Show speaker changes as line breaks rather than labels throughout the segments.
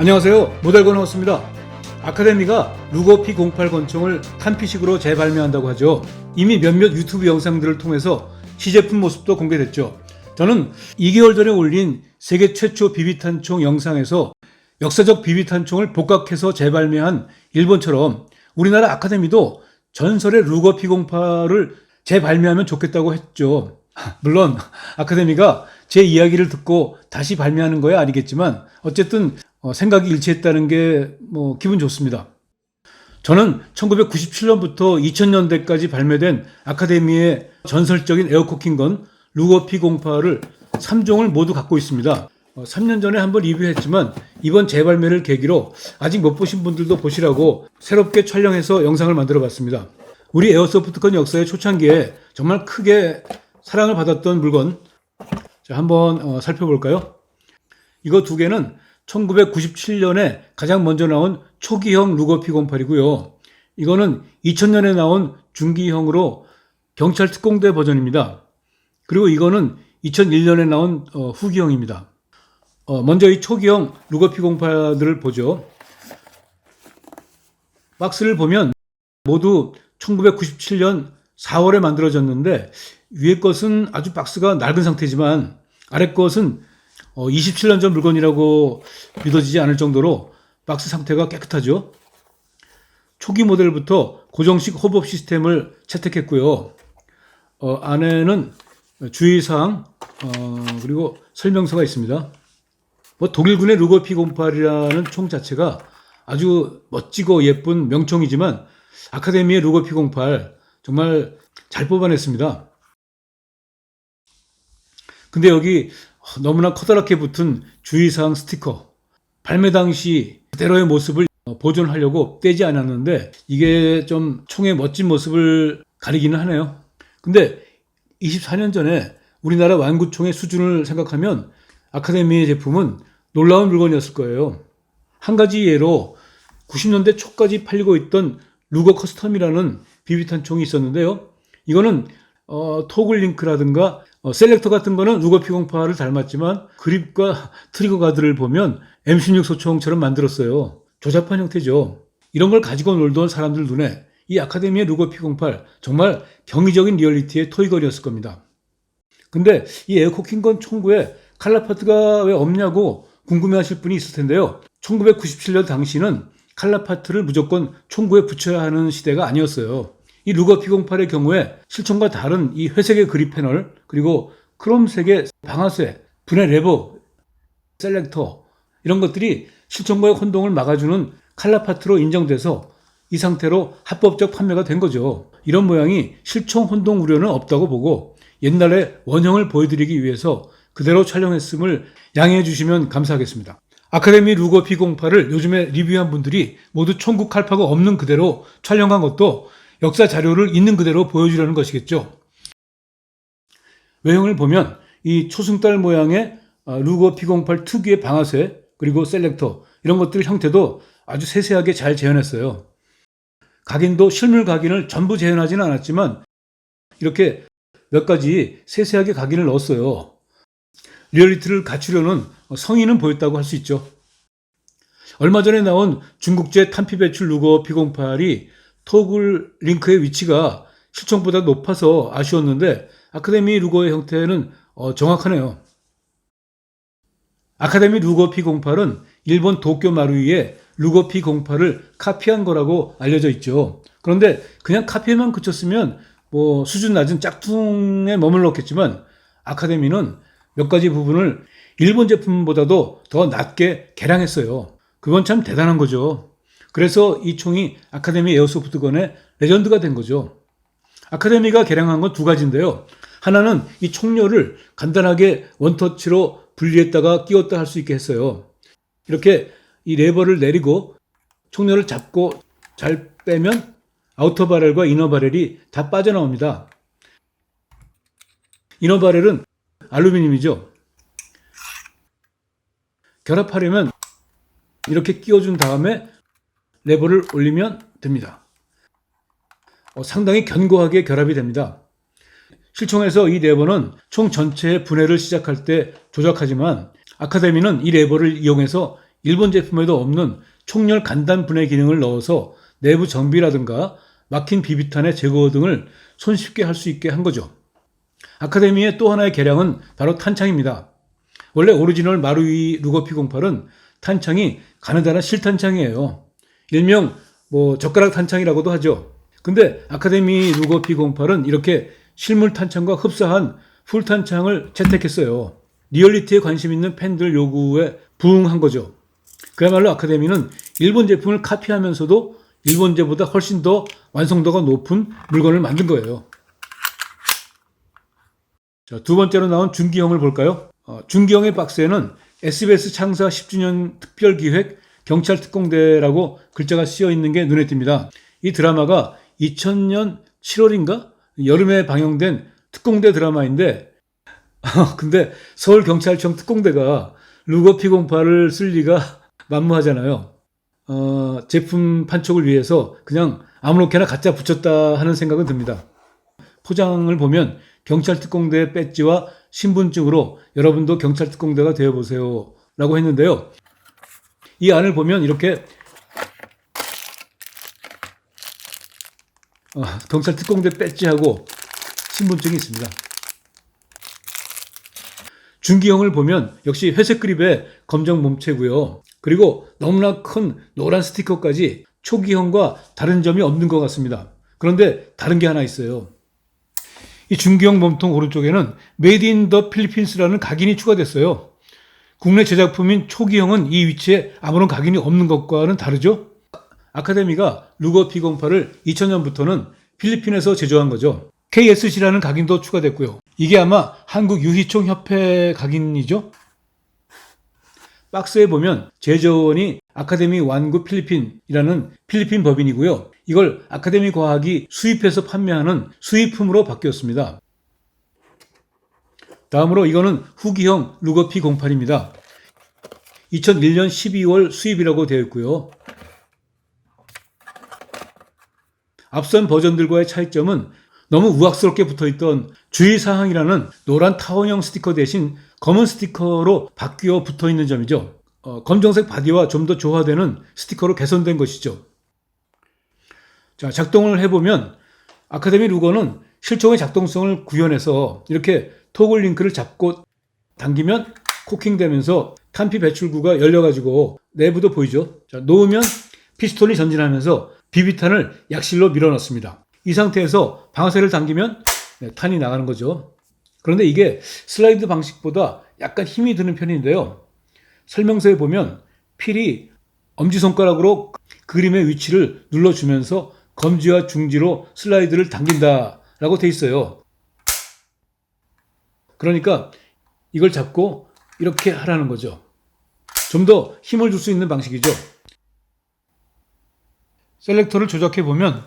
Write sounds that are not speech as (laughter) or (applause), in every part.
안녕하세요. 모델건 하우스입니다. 아카데미가 루거 P08 권총을 탄피식으로 재발매한다고 하죠. 이미 몇몇 유튜브 영상들을 통해서 시제품 모습도 공개됐죠. 저는 2개월 전에 올린 세계 최초 비비탄총 영상에서 역사적 비비탄총을 복각해서 재발매한 일본처럼 우리나라 아카데미도 전설의 루거 P08을 재발매하면 좋겠다고 했죠. (laughs) 물론 아카데미가 제 이야기를 듣고 다시 발매하는 거야 아니겠지만 어쨌든 어, 생각이 일치했다는 게 뭐 기분 좋습니다. 저는 1997년부터 2000년대까지 발매된 아카데미의 전설적인 에어코킹건 루거 P08을 3종을 모두 갖고 있습니다. 어, 3년 전에 한번 리뷰했지만 이번 재발매를 계기로 아직 못 보신 분들도 보시라고 새롭게 촬영해서 영상을 만들어 봤습니다. 우리 에어소프트건 역사의 초창기에 정말 크게 사랑을 받았던 물건 자, 한번 어, 살펴볼까요? 이거 두 개는 1997년에 가장 먼저 나온 초기형 루거 P08이고요. 이거는 2000년에 나온 중기형으로 경찰 특공대 버전입니다. 그리고 이거는 2001년에 나온 어, 후기형입니다. 어, 먼저 이 초기형 루거 P08을 보죠. 박스를 보면 모두 1997년 4월에 만들어졌는데 위에 것은 아주 박스가 낡은 상태지만 아래 것은 어, 27년 전 물건이라고 믿어지지 않을 정도로 박스 상태가 깨끗하죠. 초기 모델부터 고정식 호법 시스템을 채택했고요. 어, 안에는 주의사항 어, 그리고 설명서가 있습니다. 뭐 독일군의 루거 P08이라는 총 자체가 아주 멋지고 예쁜 명총이지만 아카데미의 루거 P08 정말 잘 뽑아냈습니다. 근데 여기 너무나 커다랗게 붙은 주의사항 스티커 발매 당시 그대로의 모습을 보존하려고 떼지 않았는데 이게 좀 총의 멋진 모습을 가리기는 하네요. 근데 24년 전에 우리나라 완구총의 수준을 생각하면 아카데미의 제품은 놀라운 물건이었을 거예요. 한 가지 예로 90년대 초까지 팔리고 있던 루거 커스텀이라는 비비탄 총이 있었는데요. 이거는 어, 토글링크라든가 어, 셀렉터 같은 거는 루거 P08을 닮았지만 그립과 트리거 가드를 보면 M16 소총처럼 만들었어요. 조잡한 형태죠. 이런 걸 가지고 놀던 사람들 눈에 이 아카데미의 루거 P08 정말 경이적인 리얼리티의 토이걸이었을 겁니다. 근데 이 에어코 킹건 총구에 칼라파트가 왜 없냐고 궁금해하실 분이 있을 텐데요. 1997년 당시는 칼라파트를 무조건 총구에 붙여야 하는 시대가 아니었어요. 이 루거 P08의 경우에 실총과 다른 이 회색의 그립 패널 그리고 크롬색의 방아쇠, 분해 레버, 셀렉터 이런 것들이 실총과의 혼동을 막아주는 칼라파트로 인정돼서 이 상태로 합법적 판매가 된 거죠. 이런 모양이 실총 혼동 우려는 없다고 보고 옛날에 원형을 보여드리기 위해서 그대로 촬영했음을 양해해 주시면 감사하겠습니다. 아카데미 루거 P08을 요즘에 리뷰한 분들이 모두 총구 칼파가 없는 그대로 촬영한 것도 역사 자료를 있는 그대로 보여주려는 것이겠죠. 외형을 보면 이 초승달 모양의 아, 루거 P08 특유의 방아쇠 그리고 셀렉터 이런 것들 형태도 아주 세세하게 잘 재현했어요. 각인도 실물 각인을 전부 재현하지는 않았지만 이렇게 몇 가지 세세하게 각인을 넣었어요. 리얼리티를 갖추려는 성의는 보였다고 할 수 있죠. 얼마 전에 나온 중국제 탄피 배출 루거 P08이 토글 링크의 위치가 실총보다 높아서 아쉬웠는데 아카데미 루거의 형태는 어, 정확하네요. 아카데미 루거 P08은 일본 도쿄 마루이의 루거 P08을 카피한 거라고 알려져 있죠. 그런데 그냥 카피에만 그쳤으면 뭐 수준 낮은 짝퉁에 머물렀겠지만 아카데미는 몇 가지 부분을 일본 제품보다도 더 낮게 개량했어요. 그건 참 대단한 거죠. 그래서 이 총이 아카데미 에어소프트건의 레전드가 된 거죠. 아카데미가 개량한 건 두 가지인데요. 하나는 이 총료를 간단하게 원터치로 분리했다가 끼웠다 할 수 있게 했어요. 이렇게 이 레버를 내리고 총료를 잡고 잘 빼면 아우터 바렐과 이너 바렐이 다 빠져나옵니다. 이너 바렐은 알루미늄이죠. 결합하려면 이렇게 끼워준 다음에 레버를 올리면 됩니다. 어, 상당히 견고하게 결합이 됩니다. 실총에서 이 레버는 총 전체의 분해를 시작할 때 조작하지만 아카데미는 이 레버를 이용해서 일본 제품에도 없는 총열 간단 분해 기능을 넣어서 내부 정비라든가 막힌 비비탄의 제거 등을 손쉽게 할 수 있게 한 거죠. 아카데미의 또 하나의 개량은 바로 탄창입니다. 원래 오리지널 마루이 루거피 08은 탄창이 가느다란 실탄창이에요. 일명 뭐 젓가락 탄창이라고도 하죠. 근데 아카데미 루거피 08은 이렇게 실물 탄창과 흡사한 풀 탄창을 채택했어요. 리얼리티에 관심 있는 팬들 요구에 부응한 거죠. 그야말로 아카데미는 일본 제품을 카피하면서도 일본제보다 훨씬 더 완성도가 높은 물건을 만든 거예요. 자, 두 번째로 나온 준기형을 볼까요? 어, 준기형의 박스에는 SBS 창사 10주년 특별 기획 경찰 특공대라고 글자가 쓰여 있는 게 눈에 띕니다. 이 드라마가 2000년 7월인가? 여름에 방영된 특공대 드라마인데, 근데 서울 경찰청 특공대가 루거피 08을 쓸 리가 만무하잖아요. 어, 제품 판촉을 위해서 그냥 아무렇게나 갖다 붙였다 하는 생각은 듭니다. 포장을 보면 경찰 특공대 배지와 신분증으로 여러분도 경찰 특공대가 되어 보세요. 라고 했는데요. 이 안을 보면 이렇게 어, 경찰 특공대 배지하고 신분증이 있습니다. 중기형을 보면 역시 회색 그립의 검정 몸체고요. 그리고 너무나 큰 노란 스티커까지 초기형과 다른 점이 없는 것 같습니다. 그런데 다른 게 하나 있어요. 이 중기형 몸통 오른쪽에는 메이드 인 더 필리핀스라는 각인이 추가됐어요. 국내 제작품인 초기형은 이 위치에 아무런 각인이 없는 것과는 다르죠? 아카데미가 루거 P08을 2000년부터는 필리핀에서 제조한 거죠. KSC라는 각인도 추가됐고요. 이게 아마 한국 유희총 협회 각인이죠? 박스에 보면 제조원이 아카데미 완구 필리핀이라는 필리핀 법인이고요. 이걸 아카데미 과학이 수입해서 판매하는 수입품으로 바뀌었습니다. 다음으로 이거는 후기형 루거피 08입니다. 2001년 12월 수입이라고 되어 있고요. 앞선 버전들과의 차이점은 너무 우악스럽게 붙어있던 주의사항이라는 노란 타원형 스티커 대신 검은 스티커로 바뀌어 붙어 있는 점이죠. 어, 검정색 바디와 좀 더 조화되는 스티커로 개선된 것이죠. 자, 작동을 해보면 아카데미 루거는 실총의 작동성을 구현해서 이렇게 토글 링크를 잡고 당기면 코킹되면서 탄피 배출구가 열려가지고 내부도 보이죠. 자, 놓으면 피스톤이 전진하면서 비비탄을 약실로 밀어넣습니다. 이 상태에서 방아쇠를 당기면 네, 탄이 나가는 거죠. 그런데 이게 슬라이드 방식보다 약간 힘이 드는 편인데요. 설명서에 보면 필이 엄지손가락으로 그림의 위치를 눌러주면서 검지와 중지로 슬라이드를 당긴다 라고 돼 있어요. 그러니까 이걸 잡고 이렇게 하라는 거죠. 좀 더 힘을 줄 수 있는 방식이죠. 셀렉터를 조작해 보면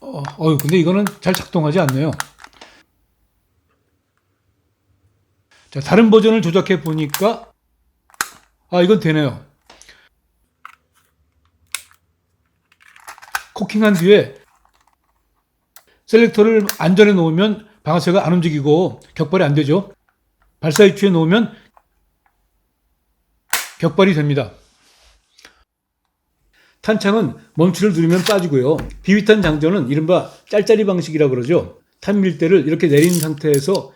어, 어 근데 이거는 잘 작동하지 않네요. 자, 다른 버전을 조작해 보니까 아, 이건 되네요. 코킹한 뒤에 셀렉터를 안전에 놓으면 방아쇠가 안 움직이고 격발이 안 되죠. 발사 위치에 놓으면 격발이 됩니다. 탄창은 멈추를 누르면 빠지고요. 비위탄 장전은 이른바 짤짤이 방식이라고 그러죠. 탄 밀대를 이렇게 내린 상태에서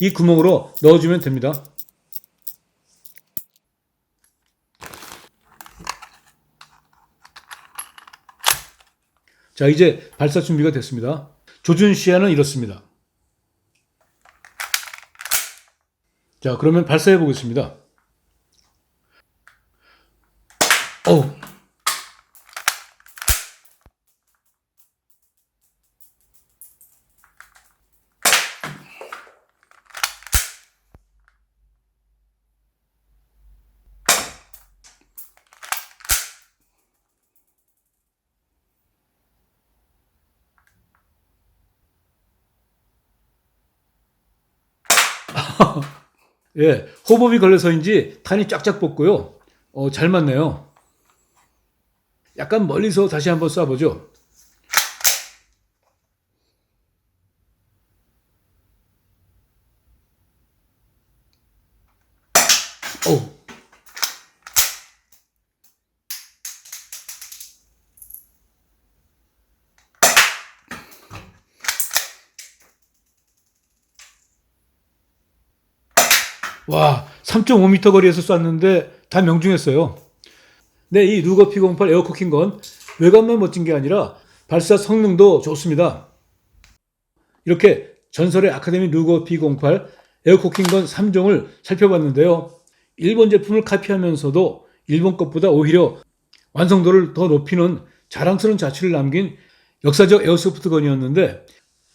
이 구멍으로 넣어주면 됩니다. 자, 이제 발사 준비가 됐습니다. 조준 시야는 이렇습니다. 자, 그러면 발사해 보겠습니다. (laughs) 예, 호흡이 걸려서인지 탄이 쫙쫙 뽑고요. 어, 잘 맞네요. 약간 멀리서 다시 한번 쏴보죠. 어우, 와, 3.5m 거리에서 쐈는데 다 명중했어요. 네, 이 루거 P08 에어코킹 건 외관만 멋진 게 아니라 발사 성능도 좋습니다. 이렇게 전설의 아카데미 루거 P08 에어코킹 건 3종을 살펴봤는데요. 일본 제품을 카피하면서도 일본 것보다 오히려 완성도를 더 높이는 자랑스러운 자취를 남긴 역사적 에어소프트 건이었는데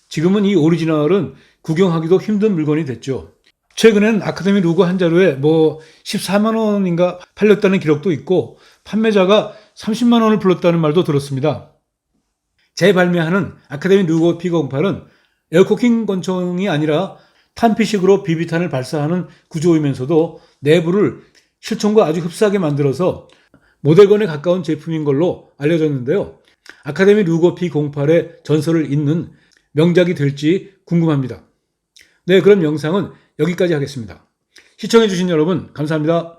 지금은 이 오리지널은 구경하기도 힘든 물건이 됐죠. 최근엔 아카데미 루거 한 자루에 뭐 14만 원인가 팔렸다는 기록도 있고 판매자가 30만 원을 불렀다는 말도 들었습니다. 재발매하는 아카데미 루거 P08은 에어코킹 권총이 아니라 탄피식으로 비비탄을 발사하는 구조이면서도 내부를 실총과 아주 흡사하게 만들어서 모델건에 가까운 제품인 걸로 알려졌는데요. 아카데미 루거 P08의 전설을 잇는 명작이 될지 궁금합니다. 네, 그럼 영상은 여기까지 하겠습니다. 시청해주신 여러분, 감사합니다.